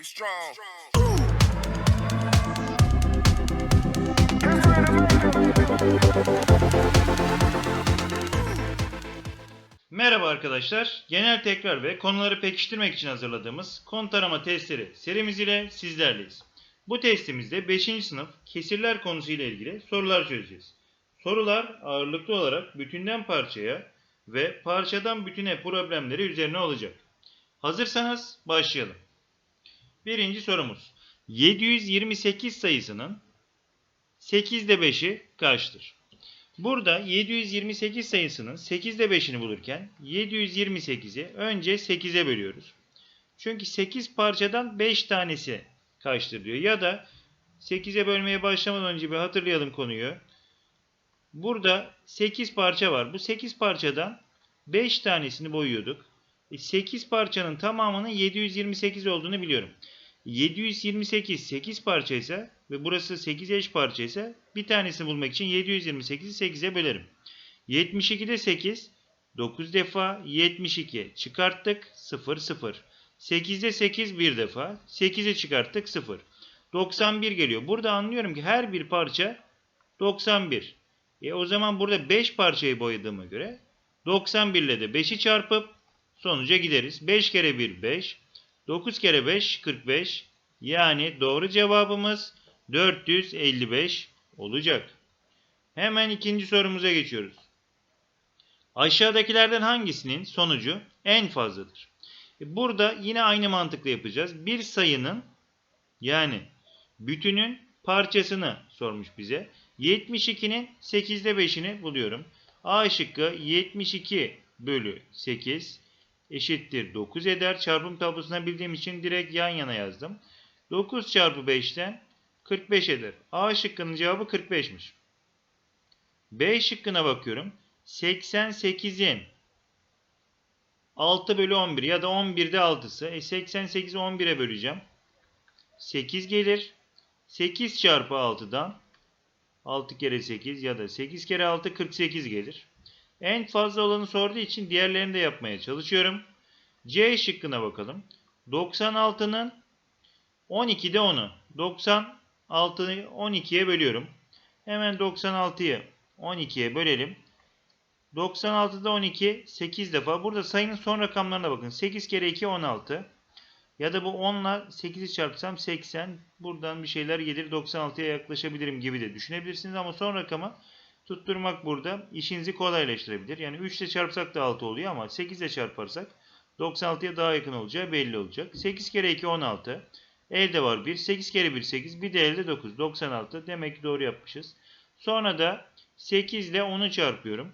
Be strong. Merhaba arkadaşlar. Genel tekrar ve konuları pekiştirmek için hazırladığımız konu tarama testleri serimiz ile sizlerleyiz. Bu testimizde 5. sınıf kesirler konusu ile ilgili sorular çözeceğiz. Sorular ağırlıklı olarak bütünden parçaya ve parçadan bütüne problemleri üzerine olacak. Hazırsanız başlayalım. Birinci sorumuz. 728 sayısının 8'de 5'i kaçtır? Burada 728 sayısının 8'de 5'ini bulurken 728'i önce 8'e bölüyoruz. Çünkü 8 parçadan 5 tanesi kaçtır diyor. Ya da 8'e bölmeye başlamadan önce bir hatırlayalım konuyu. Burada 8 parça var. Bu 8 parçadan 5 tanesini boyuyorduk. E 8 parçanın tamamının 728 olduğunu biliyorum. 728 8 parça ise ve burası 8 eş parça ise bir tanesini bulmak için 728'i 8'e bölerim. 72'de 8 9 defa 72 çıkarttık 0 0. 8'de 8 bir defa 8'e çıkarttık 0. 91 geliyor. Burada anlıyorum ki her bir parça 91. E o zaman burada 5 parçayı boyadığıma göre 91 ile de 5'i çarpıp sonuca gideriz. 5 kere 1 5. 9 kere 5 45. Yani doğru cevabımız 455 olacak. Hemen ikinci sorumuza geçiyoruz. Aşağıdakilerden hangisinin sonucu en fazladır? E, Burada yine aynı mantıkla yapacağız. Bir sayının yani bütünün parçasını sormuş bize. 72'nin 8'de 5'ini buluyorum. A şıkkı 72 bölü 8 eşittir 9 eder. Çarpım tablosuna bildiğim için direkt yan yana yazdım. 9 çarpı 5'ten 45 eder. A şıkkının cevabı 45'miş. B şıkkına bakıyorum. 88'in 6 bölü 11 ya da 11'de 6'sı. E 88'i 11'e böleceğim. 8 gelir. 8 çarpı 6'dan 6 kere 8 ya da 8 kere 6 48 gelir. En fazla olanı sorduğu için diğerlerini de yapmaya çalışıyorum. C şıkkına bakalım. 96'nın 12'de 10'u. 96'yı 12'ye bölüyorum. Hemen 96'yı 12'ye bölelim. 96'da 12 8 defa. Burada sayının son rakamlarına bakın. 8 kere 2 16. Ya da bu 10 ile 8'i çarpsam 80. Buradan bir şeyler gelir 96'ya yaklaşabilirim gibi de düşünebilirsiniz. Ama son rakamı tutturmak burada işinizi kolaylaştırabilir. Yani 3 ile çarpsak da 6 oluyor ama 8 ile çarparsak 96'ya daha yakın olacağı belli olacak. 8 kere 2 16. Elde var 1. 8 kere 1 8. Bir de elde 9. 96. Demek ki doğru yapmışız. Sonra da 8 ile 10'u çarpıyorum.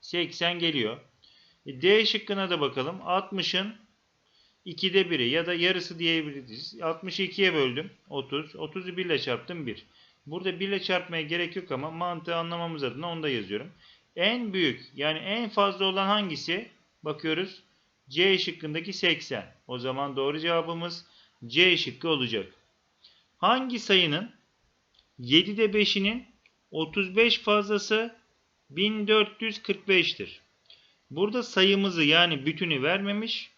80 geliyor. E, D şıkkına da bakalım. 60'ın 2'de 1'i ya da yarısı diyebiliriz. 62'ye böldüm. 30. 30'u 1 ile çarptım 1. Burada 1 ile çarpmaya gerek yok ama mantığı anlamamız adına onu da yazıyorum. En büyük yani en fazla olan hangisi? Bakıyoruz. C şıkkındaki 80. O zaman doğru cevabımız C şıkkı olacak. Hangi sayının 7'de 5'inin 35 fazlası 1445'tir. Burada sayımızı yani bütünü vermemiş.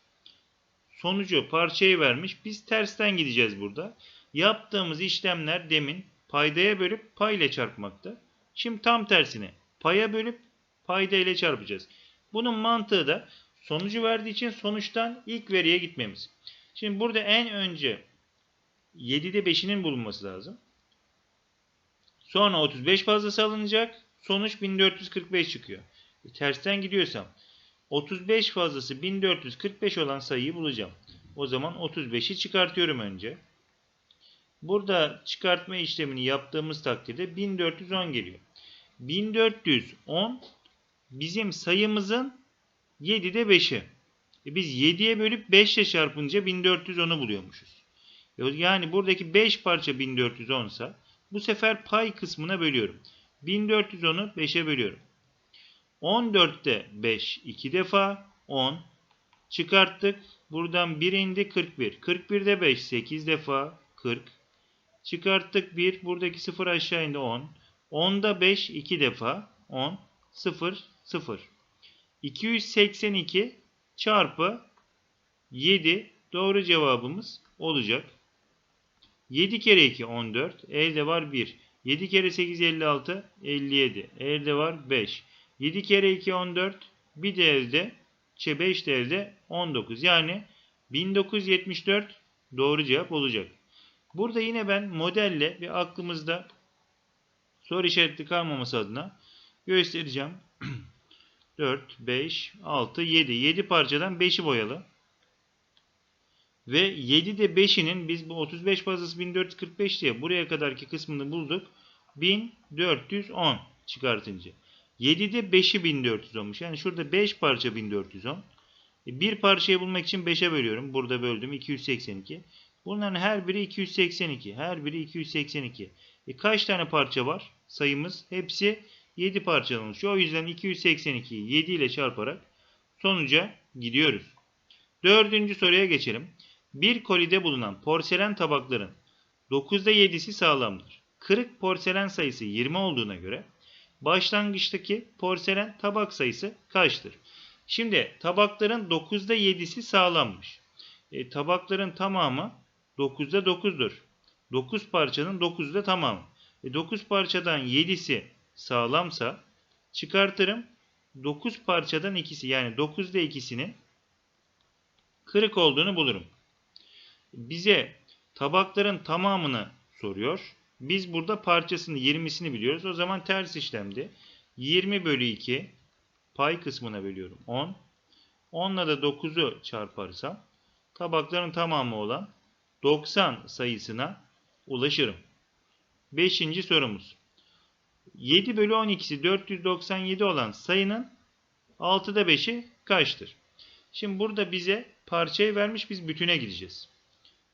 Sonucu parçayı vermiş. Biz tersten gideceğiz burada. Yaptığımız işlemler demin paydaya bölüp pay ile çarpmakta. Şimdi tam tersine paya bölüp payda ile çarpacağız. Bunun mantığı da sonucu verdiği için sonuçtan ilk veriye gitmemiz. Şimdi burada en önce 7'de 5'inin bulunması lazım. Sonra 35 fazlası alınacak. Sonuç 1445 çıkıyor. E, tersten gidiyorsam 35 fazlası 1445 olan sayıyı bulacağım. O zaman 35'i çıkartıyorum önce. Burada çıkartma işlemini yaptığımız takdirde 1410 geliyor. 1410 bizim sayımızın 7'de 5'i. E biz 7'ye bölüp 5 ile çarpınca 1410'u buluyormuşuz. E Yani buradaki 5 parça 1410 ise bu sefer pay kısmına bölüyorum. 1410'u 5'e bölüyorum. 14'te 5 2 defa 10 çıkarttık. Buradan 1 indi 41. 41'de 5 8 defa 40. Çıkarttık 1. Buradaki 0 aşağı indi 10. 10'da 5 2 defa 10 0 0. 282 çarpı 7 Doğru cevabımız olacak. 7 kere 2 14. Elde var 1. 7 kere 8 56. 57. Elde var 5. 7 kere 2 14. Bir de elde. 5 de elde 19. Yani 1974 doğru cevap olacak. Burada yine ben modelle bir aklımızda soru işareti kalmaması adına göstereceğim. 4, 5, 6, 7. 7 parçadan 5'i boyalı. Ve 7 de 5'inin biz bu 35 fazlası 1445 diye buraya kadarki kısmını bulduk. 1410 çıkartınca. 7'de 5'i 1400 olmuş. Yani şurada 5 parça 1410. E, bir parçayı bulmak için 5'e bölüyorum. Burada böldüm 282. Bunların her biri 282. Her biri 282. E kaç tane parça var? Sayımız hepsi 7 parçadan oluşuyor. O yüzden 282'yi 7 ile çarparak sonuca gidiyoruz. Dördüncü soruya geçelim. Bir kolide bulunan porselen tabakların 9'da 7'si sağlamdır. Kırık porselen sayısı 20 olduğuna göre başlangıçtaki porselen tabak sayısı kaçtır? Şimdi tabakların 9'da 7'si sağlammış. E, tabakların tamamı 9'da 9'dur. 9 parçanın 9'da tamamı. E, 9 parçadan 7'si sağlamsa çıkartırım 9 parçadan ikisi yani 9'da ikisinin kırık olduğunu bulurum. Bize tabakların tamamını soruyor. Biz burada parçasını 20'sini biliyoruz. O zaman ters işlemdi. 20 bölü 2 pay kısmına bölüyorum 10. 10'la da 9'u çarparsam tabakların tamamı olan 90 sayısına ulaşırım. 5. sorumuz. 7 bölü 12'si 497 olan sayının 6'da 5'i kaçtır? Şimdi burada bize parçayı vermiş biz bütüne gideceğiz.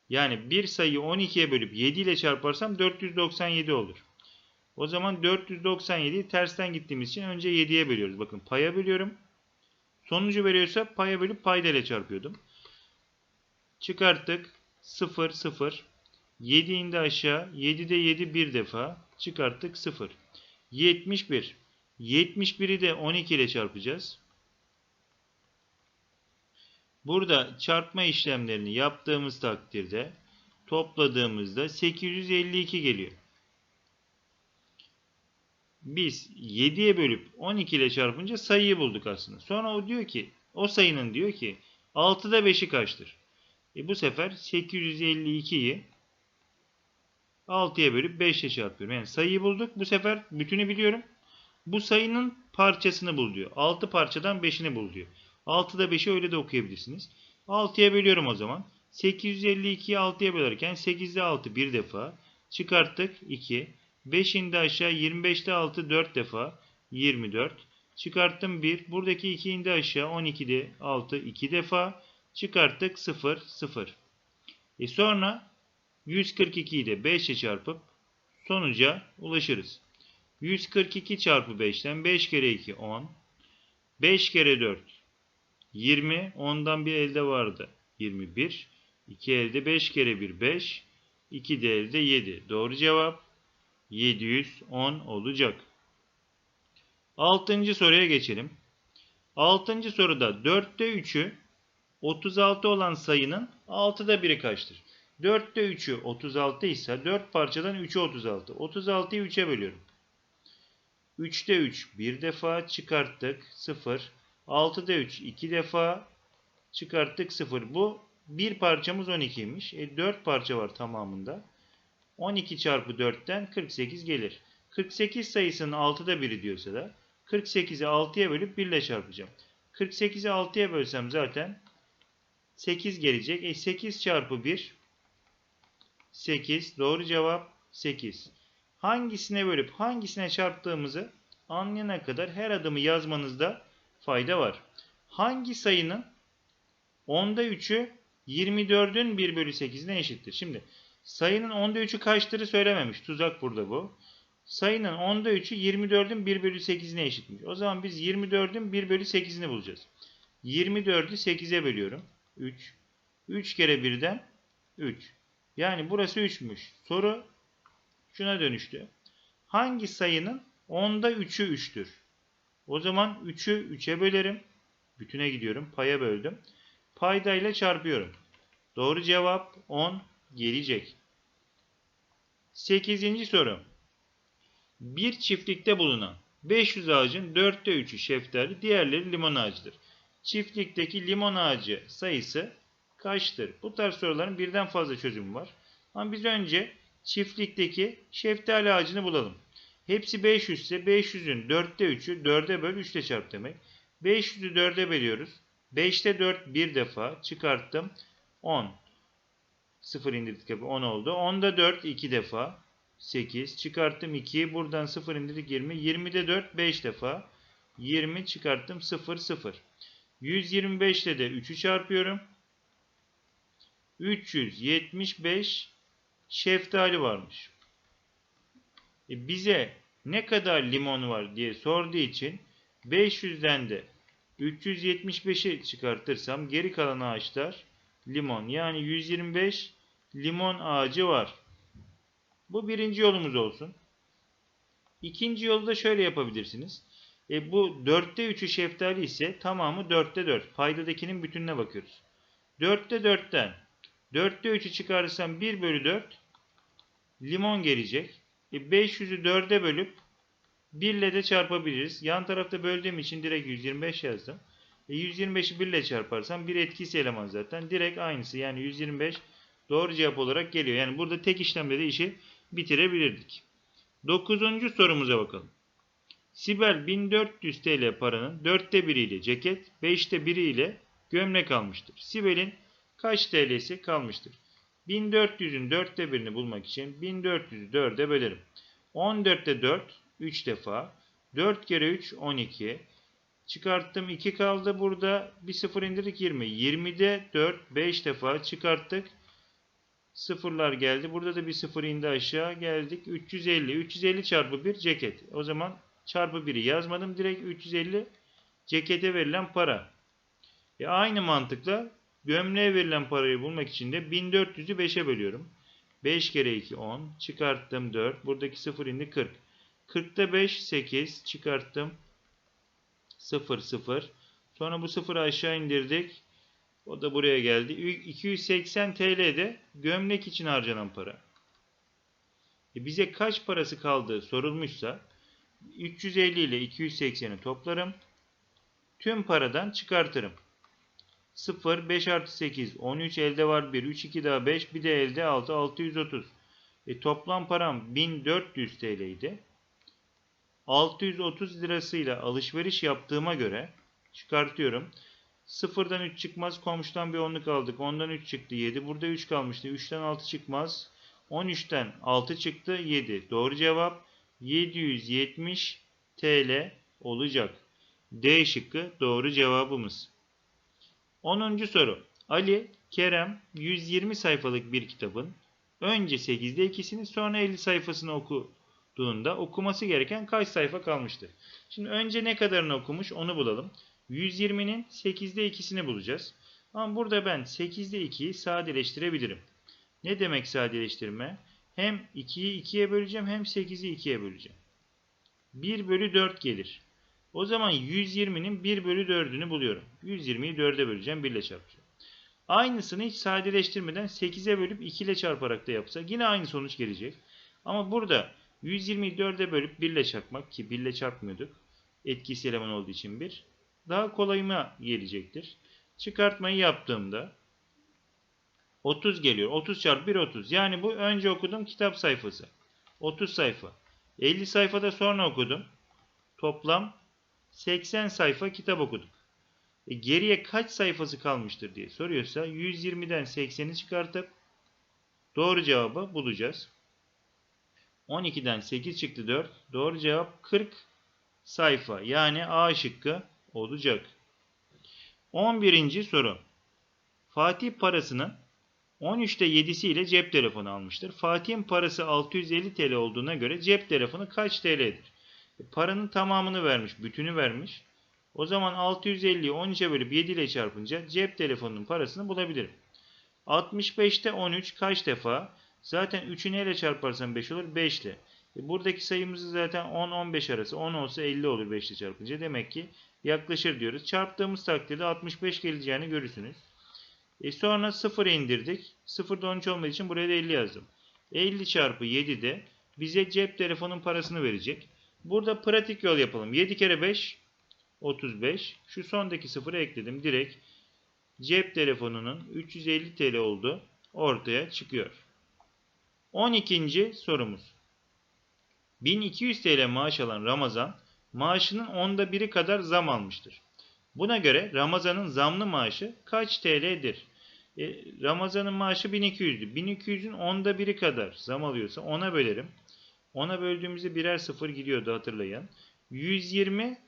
Yani bir sayıyı 12'ye bölüp 7 ile çarparsam 497 olur. O zaman 497'yi tersten gittiğimiz için önce 7'ye bölüyoruz. Bakın paya bölüyorum. Sonucu veriyorsa paya bölüp payda ile çarpıyordum. Çıkarttık. 0 0. 7 indi aşağı. 7'de 7 bir defa. Çıkarttık 0. 71. 71'i de 12 ile çarpacağız. Burada çarpma işlemlerini yaptığımız takdirde topladığımızda 852 geliyor. Biz 7'ye bölüp 12 ile çarpınca sayıyı bulduk aslında. Sonra o diyor ki o sayının diyor ki 6'da 5'i kaçtır? E bu sefer 852'yi 6'ya bölüp 5 ile çarpıyorum. Yani sayıyı bulduk. Bu sefer bütünü biliyorum. Bu sayının parçasını bul diyor. 6 parçadan 5'ini bul diyor. 6'da 5'i öyle de okuyabilirsiniz. 6'ya bölüyorum o zaman. 852'yi 6'ya bölerken 8'de 6 bir defa. Çıkarttık 2. 5 indi aşağı 25'te 6 4 defa. 24. Çıkarttım 1. Buradaki 2 indi aşağı 12'de 6 2 defa. Çıkarttık 0 0. E sonra 142'yi de 5 ile çarpıp sonuca ulaşırız. 142 çarpı 5'ten 5 kere 2 10. 5 kere 4 20. Ondan bir elde vardı. 21. 2 elde 5 kere 1 5. 2 de elde 7. Doğru cevap 710 olacak. 6. soruya geçelim. 6. soruda 4'te 3'ü 36 olan sayının 6'da 1'i kaçtır? 4'te 3'ü 36 ise 4 parçadan 3'ü 36. 36'yı 3'e bölüyorum. 3'te 3 bir defa çıkarttık 0. 6'da 3 2 defa çıkarttık 0. Bu bir parçamız 12'ymiş. E 4 parça var tamamında. 12 çarpı 4'ten 48 gelir. 48 sayısının 6'da biri diyorsa da 48'i 6'ya bölüp 1 ile çarpacağım. 48'i 6'ya bölsem zaten 8 gelecek. E 8 çarpı 1 8. Doğru cevap 8. Hangisine bölüp hangisine çarptığımızı anlayana kadar her adımı yazmanızda fayda var. Hangi sayının 10'da 3'ü 24'ün 1 bölü 8'ine eşittir? Şimdi sayının 10'da 3'ü kaçtırı söylememiş. Tuzak burada bu. Sayının 10'da 3'ü 24'ün 1 bölü 8'ine eşitmiş. O zaman biz 24'ün 1 bölü 8'ini bulacağız. 24'ü 8'e bölüyorum. 3. 3 kere 1'den 3. Yani burası 3'müş. Soru şuna dönüştü. Hangi sayının 10'da 3'ü 3'tür? O zaman 3'ü 3'e bölerim. Bütüne gidiyorum. Paya böldüm. Paydayla çarpıyorum. Doğru cevap 10 gelecek. 8. soru. Bir çiftlikte bulunan 500 ağacın 4'te 3'ü şeftali, diğerleri limon ağacıdır. Çiftlikteki limon ağacı sayısı kaçtır? Bu tarz soruların birden fazla çözümü var. Ama biz önce çiftlikteki şeftali ağacını bulalım. Hepsi 500 ise 500'ün 4'te 3'ü 4'e böl 3 ile çarp demek. 500'ü 4'e bölüyoruz. 5'te 4 bir defa çıkarttım. 10. 0 indirdik yapı 10 oldu. 10'da 4 2 defa. 8 çıkarttım 2. Buradan 0 indirdik 20. 20'de 4 5 defa. 20 çıkarttım 0 0. 125 ile de 3'ü çarpıyorum. 375 şeftali varmış. E bize ne kadar limon var diye sorduğu için 500'den de 375'i çıkartırsam geri kalan ağaçlar limon. Yani 125 limon ağacı var. Bu birinci yolumuz olsun. İkinci yolu da şöyle yapabilirsiniz. E bu 4'te 3'ü şeftali ise tamamı 4'te 4. Paydadakinin bütününe bakıyoruz. 4'te 4'ten 4'te 3'ü çıkarırsam 1 bölü 4 limon gelecek. E 500'ü 4'e bölüp 1 ile de çarpabiliriz. Yan tarafta böldüğüm için direkt 125 yazdım. E 125'i 1 ile çarparsam bir etkisi eleman zaten. Direkt aynısı yani 125 doğru cevap olarak geliyor. Yani burada tek işlemde de işi bitirebilirdik. 9. sorumuza bakalım. Sibel 1400 TL paranın 4'te 1'i ile ceket, 5'te 1'i ile gömlek almıştır. Sibel'in kaç TL'si kalmıştır? 1400'ün 4'te 1'ini bulmak için 1400'ü 4'e bölerim. 14'te 4 3 defa. 4 kere 3 12. Çıkarttım 2 kaldı burada. Bir 0 indirdik 20. 20'de 4 5 defa çıkarttık. Sıfırlar geldi. Burada da bir sıfır indi aşağı geldik. 350. 350 çarpı 1 ceket. O zaman çarpı 1'i yazmadım. Direkt 350 cekete verilen para. E aynı mantıkla gömleğe verilen parayı bulmak için de 1400'ü 5'e bölüyorum. 5 kere 2 10. Çıkarttım 4. Buradaki 0 indi 40. 40'ta 5 8. Çıkarttım 0 0. Sonra bu 0'ı aşağı indirdik. O da buraya geldi. 280 TL'de gömlek için harcanan para. E bize kaç parası kaldığı sorulmuşsa 350 ile 280'i toplarım. Tüm paradan çıkartırım. 0, 5 artı 8, 13 elde var 1, 3, 2 daha 5, bir de elde 6, 630. E toplam param 1400 TL idi. 630 lirasıyla alışveriş yaptığıma göre çıkartıyorum. Sıfırdan 3 çıkmaz. Komşudan bir onluk aldık. Ondan 3 çıktı 7. Burada 3 kalmıştı. 3'ten 6 çıkmaz. 13'ten 6 çıktı 7. Doğru cevap 770 TL olacak. D şıkkı doğru cevabımız. 10. soru. Ali, Kerem 120 sayfalık bir kitabın önce 8'de ikisini sonra 50 sayfasını okuduğunda okuması gereken kaç sayfa kalmıştır? Şimdi önce ne kadarını okumuş onu bulalım. 120'nin 8'de 2'sini bulacağız. Ama burada ben 8'de 2'yi sadeleştirebilirim. Ne demek sadeleştirme? Hem 2'yi 2'ye böleceğim hem 8'i 2'ye böleceğim. 1 bölü 4 gelir. O zaman 120'nin 1 bölü 4'ünü buluyorum. 120'yi 4'e böleceğim 1 ile çarpacağım. Aynısını hiç sadeleştirmeden 8'e bölüp 2 ile çarparak da yapsa yine aynı sonuç gelecek. Ama burada 120'yi 4'e bölüp 1 ile çarpmak ki 1 ile çarpmıyorduk. Etkisi eleman olduğu için 1 daha kolayıma gelecektir. Çıkartmayı yaptığımda 30 geliyor. 30 çarpı 1 30. Yani bu önce okuduğum kitap sayfası. 30 sayfa. 50 sayfada sonra okudum. Toplam 80 sayfa kitap okuduk. E geriye kaç sayfası kalmıştır diye soruyorsa 120'den 80'i çıkartıp doğru cevabı bulacağız. 12'den 8 çıktı 4. Doğru cevap 40 sayfa. Yani A şıkkı olacak. 11. soru. Fatih parasının 13'te 7'si ile cep telefonu almıştır. Fatih'in parası 650 TL olduğuna göre cep telefonu kaç TL'dir? E, paranın tamamını vermiş, bütünü vermiş. O zaman 650'yi 13'e bölüp 7 ile çarpınca cep telefonunun parasını bulabilirim. 65'te 13 kaç defa? Zaten 3'ü neyle çarparsam 5 olur? 5 ile. E buradaki sayımızı zaten 10-15 arası. 10 olsa 50 olur 5 ile çarpınca. Demek ki yaklaşır diyoruz. Çarptığımız takdirde 65 geleceğini görürsünüz. E sonra 0 indirdik. 0'da 13 olmadığı için buraya da 50 yazdım. 50 çarpı 7 de bize cep telefonun parasını verecek. Burada pratik yol yapalım. 7 kere 5 35. Şu sondaki sıfırı ekledim. Direkt cep telefonunun 350 TL olduğu ortaya çıkıyor. 12. sorumuz. 1200 TL maaş alan Ramazan maaşının onda biri kadar zam almıştır. Buna göre Ramazan'ın zamlı maaşı kaç TL'dir? E, Ramazan'ın maaşı 1200'dü. 1200'ün onda biri kadar zam alıyorsa ona bölerim. Ona böldüğümüzde birer sıfır gidiyordu hatırlayın. 120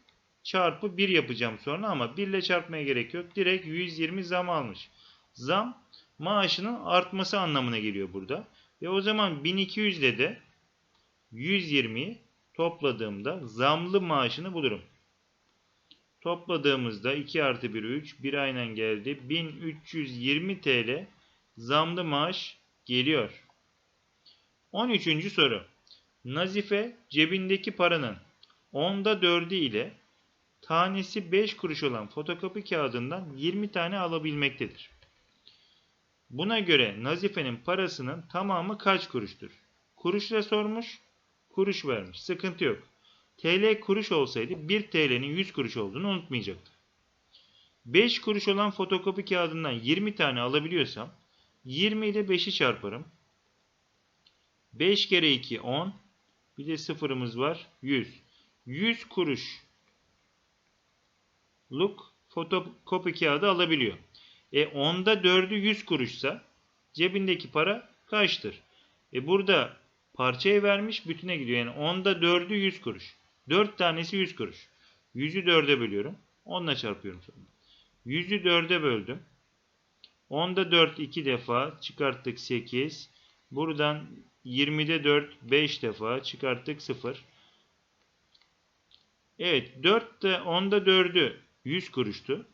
çarpı 1 yapacağım sonra ama 1 ile çarpmaya gerek yok. Direkt 120 zam almış. Zam maaşının artması anlamına geliyor burada. Ve o zaman 1200 ile de 120'yi topladığımda zamlı maaşını bulurum. Topladığımızda 2 artı 1 3. 1 aynen geldi. 1320 TL zamlı maaş geliyor. 13. soru. Nazife cebindeki paranın onda 4'ü ile tanesi 5 kuruş olan fotokopi kağıdından 20 tane alabilmektedir. Buna göre Nazife'nin parasının tamamı kaç kuruştur? Kuruşla sormuş, kuruş vermiş. Sıkıntı yok. TL kuruş olsaydı 1 TL'nin 100 kuruş olduğunu unutmayacaktı. 5 kuruş olan fotokopi kağıdından 20 tane alabiliyorsam 20 ile 5'i çarparım. 5 kere 2 10. Bir de sıfırımız var 100. 100 kuruş luk fotokopi kağıdı alabiliyor. E onda 4'ü 100 kuruşsa cebindeki para kaçtır? E burada parçaya vermiş bütüne gidiyor. Yani onda 4'ü 100 kuruş. 4 tanesi 100 kuruş. 100'ü 4'e bölüyorum. 10 ile çarpıyorum sonra. 100'ü 4'e böldüm. Onda 4 2 defa çıkarttık 8. Buradan 20'de 4 5 defa çıkarttık 0. Evet 4 de onda 4'ü 100 kuruştu.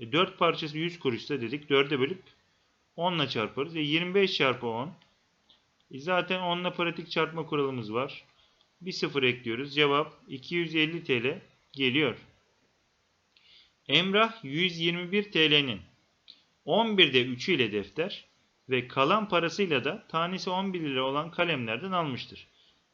E 4 parçası 100 kuruşsa dedik 4'e bölüp 10 ile çarparız. E 25 çarpı 10. E zaten 10 ile pratik çarpma kuralımız var. Bir sıfır ekliyoruz. Cevap 250 TL geliyor. Emrah 121 TL'nin 11'de 3'ü ile defter ve kalan parasıyla da tanesi 11 lira olan kalemlerden almıştır.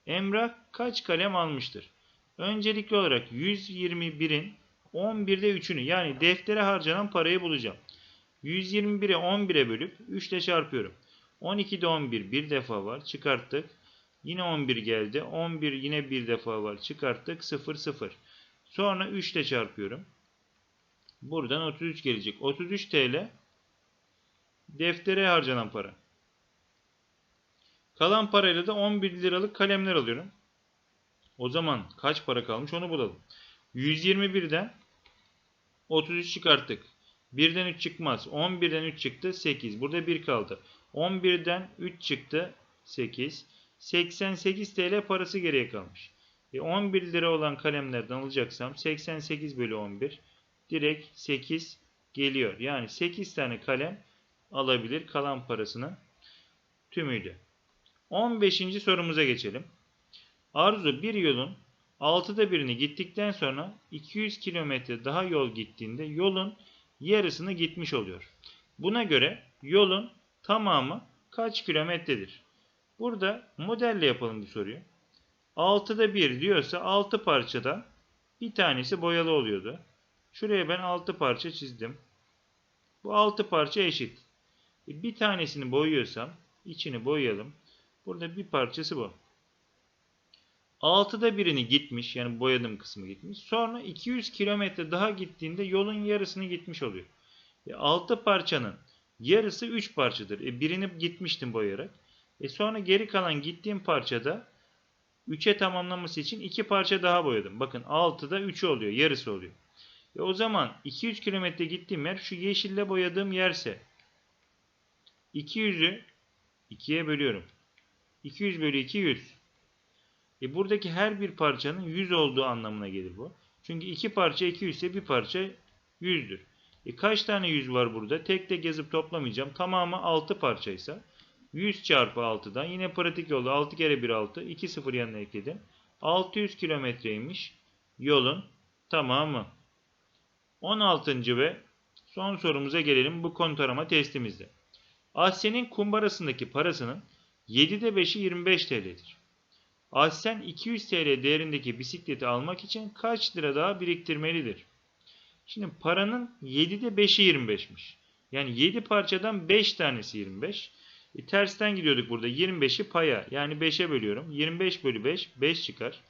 Emrah kaç kalem almıştır? Öncelikli olarak 121'in 11'de 3'ünü yani deftere harcanan parayı bulacağım. 121'i 11'e bölüp 3 ile çarpıyorum. 12'de 11 bir defa var çıkarttık. Yine 11 geldi. 11 yine bir defa var çıkarttık. 0 0. Sonra 3 ile çarpıyorum. Buradan 33 gelecek. 33 TL deftere harcanan para. Kalan parayla da 11 liralık kalemler alıyorum. O zaman kaç para kalmış onu bulalım. 121'den 33 çıkarttık. 1'den 3 çıkmaz. 11'den 3 çıktı 8. Burada 1 kaldı. 11'den 3 çıktı 8. 88 TL parası geriye kalmış. E 11 lira olan kalemlerden alacaksam 88 bölü 11 direkt 8 geliyor. Yani 8 tane kalem alabilir kalan parasını tümüyle. 15. sorumuza geçelim. Arzu bir yolun 6'da birini gittikten sonra 200 kilometre daha yol gittiğinde yolun yarısını gitmiş oluyor. Buna göre yolun tamamı kaç kilometredir? Burada modelle yapalım bu soruyu. 6'da 1 diyorsa 6 parçada bir tanesi boyalı oluyordu. Şuraya ben 6 parça çizdim. Bu 6 parça eşit. E, bir tanesini boyuyorsam içini boyayalım. Burada bir parçası bu. 6'da birini gitmiş yani boyadığım kısmı gitmiş. Sonra 200 kilometre daha gittiğinde yolun yarısını gitmiş oluyor. E, 6 parçanın yarısı 3 parçadır. E, birini gitmiştim boyayarak. E sonra geri kalan gittiğim parçada 3'e tamamlaması için 2 parça daha boyadım. Bakın 6'da 3 oluyor. Yarısı oluyor. E o zaman 200 kilometre gittiğim yer şu yeşille boyadığım yerse 200'ü 2'ye bölüyorum. 200 bölü 200. E buradaki her bir parçanın 100 olduğu anlamına gelir bu. Çünkü iki parça 200 ise bir parça 100'dür. E kaç tane 100 var burada? Tek tek yazıp toplamayacağım. Tamamı 6 parçaysa 100 çarpı 6'dan yine pratik yolda 6 kere 1 6 2 0 yanına ekledim. 600 kilometreymiş yolun tamamı. 16. ve Son sorumuza gelelim bu konu tarama testimizde. Ahsen'in kumbarasındaki parasının 7'de 5'i 25 TL'dir. Ahsen 200 TL değerindeki bisikleti almak için kaç lira daha biriktirmelidir? Şimdi paranın 7'de 5'i 25'miş. Yani 7 parçadan 5 tanesi 25. E, tersten gidiyorduk burada. 25'i paya yani 5'e bölüyorum. 25 bölü 5 5 çıkar.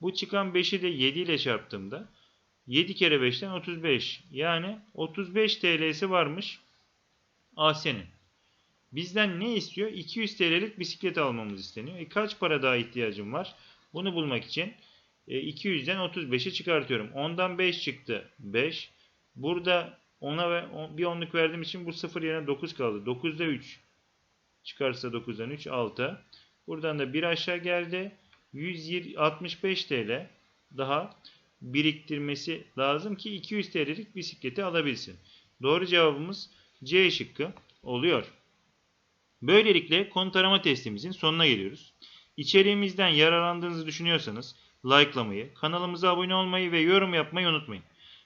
Bu çıkan 5'i de 7 ile çarptığımda 7 kere 5'ten 35. Yani 35 TL'si varmış Ahsen'in. Bizden ne istiyor? 200 TL'lik bisiklet almamız isteniyor. E kaç para daha ihtiyacım var? Bunu bulmak için e, 200'den 35'i çıkartıyorum. 10'dan 5 çıktı. 5. Burada 10'a ve bir onluk verdiğim için bu 0 yerine 9 kaldı. 9'da 3 çıkarsa 9'dan 3 6. Buradan da bir aşağı geldi. 165 TL daha biriktirmesi lazım ki 200 TL'lik bisikleti alabilsin. Doğru cevabımız C şıkkı oluyor. Böylelikle konu tarama testimizin sonuna geliyoruz. İçeriğimizden yararlandığınızı düşünüyorsanız likelamayı, kanalımıza abone olmayı ve yorum yapmayı unutmayın.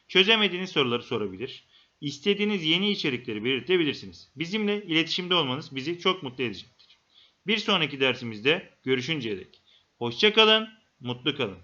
Çözemediğiniz soruları sorabilir, istediğiniz yeni içerikleri belirtebilirsiniz. Bizimle iletişimde olmanız bizi çok mutlu edecektir. Bir sonraki dersimizde görüşünceye dek. Hoşça kalın, mutlu kalın.